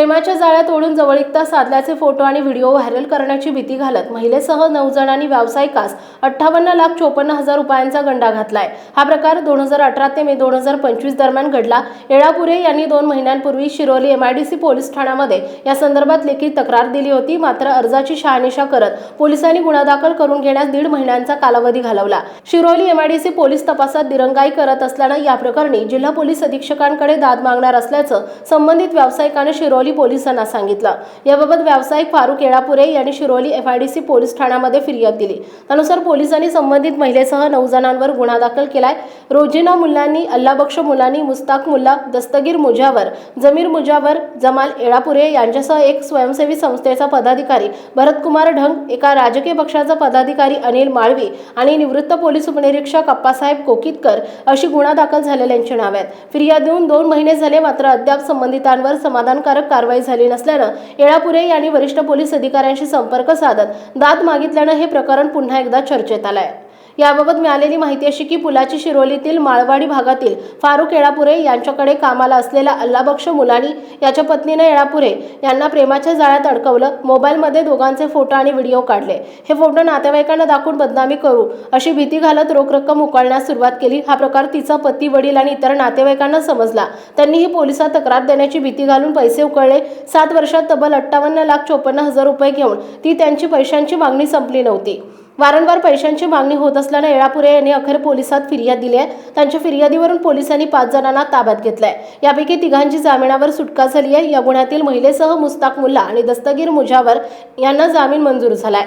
प्रेमाच्या जाळ्यात ओढून जवळिकता साधल्याचे फोटो आणि व्हिडिओ व्हायरल करण्याची भीती घालत महिलेसह नऊ जणांनी व्यावसायिकास अठ्ठावन्न लाख चोपन्न हजार रुपयांचा गंडा घातलाय. हा प्रकार दोन हजार अठरा ते मे दोन हजार पंचवीस दरम्यान घडला. येळापुरे यांनी दोन महिन्यांपूर्वी शिरोली एमआयडीसी पोलीस ठाण्यामध्ये या संदर्भात लेखी तक्रार दिली होती. मात्र अर्जाची शहानिशा करत पोलिसांनी गुन्हा दाखल करून घेण्यास दीड महिन्यांचा कालावधी घालवला. शिरोली एमआयडीसी पोलीस तपासात दिरंगाई करत असल्यानं या प्रकरणी जिल्हा पोलीस अधीक्षकांकडे दाद मागणार असल्याचं संबंधित व्यावसायिकाने शिरोली शिरोली पोलिसांना सांगितलं. याबाबत व्यावसायिक फारुक येळापुरे यांनी शिरोली एफआयडीसी पोलीस ठाण्यामध्ये फिर्याद दिली. त्यानुसार पोलिसांनी संबंधित महिलेसह नऊ जणांवर गुन्हा दाखल केलाय. रोजिना मुल्लांनी अल्लाबक्ष मुलांनी मुस्ताक मुल्ला दस्तगीर मुजावर जमीर मुजावर जमाल येळापुरे यांच्यासह एक स्वयंसेवी संस्थेचा पदाधिकारी भरतकुमार ढंग एका राजकीय पक्षाचा पदाधिकारी अनिल माळवी आणि निवृत्त पोलीस उपनिरीक्षक अप्पासाहेब कोकितकर अशी गुन्हा दाखल झालेल्यांची नावे आहेत. फिर्याद देऊन दोन महिने झाले मात्र अद्याप संबंधितांवर समाधानकारक कारवाई झाली नसल्यानं येळापुरे यांनी वरिष्ठ पोलीस अधिकाऱ्यांशी संपर्क साधत दाद मागितल्यानं हे प्रकरण पुन्हा एकदा चर्चेत आलं आहे याबाबत मिळालेली माहिती अशी की पुलाची शिरोलीतील माळवाडी भागातील फारुख येळापुरे यांच्याकडे कामाला असलेला अल्लाबक्ष मुलानी याच्या पत्नीने येळापुरे यांना प्रेमाच्या जाळ्यात अडकवलं. मोबाईलमध्ये दोघांचे फोटो आणि व्हिडिओ काढले. हे फोटो नातेवाईकांना दाखवून बदनामी करू अशी भीती घालत रोख रक्कम उकळण्यास सुरुवात केली. हा प्रकार तिचा पती वडील आणि इतर नातेवाईकांना समजला. त्यांनीही पोलिसात तक्रार देण्याची भीती घालून पैसे उकळले. सात वर्षात तब्बल अठ्ठावन्न लाख चोपन्न हजार रुपये घेऊन ती त्यांची पैशांची मागणी संपली नव्हती. वारंवार पैशांची मागणी होत असल्यानं येळापुरे यांनी अखेर पोलिसात फिर्याद दिली आहे. त्यांच्या फिर्यादीवरून पोलिसांनी पाच जणांना ताब्यात घेतलंय. यापैकी तिघांची जामिनावर सुटका झाली आहे. या गुन्ह्यातील महिलेसह मुस्ताक मुल्ला आणि दस्तगीर मुजावर यांना जामीन मंजूर झालाय.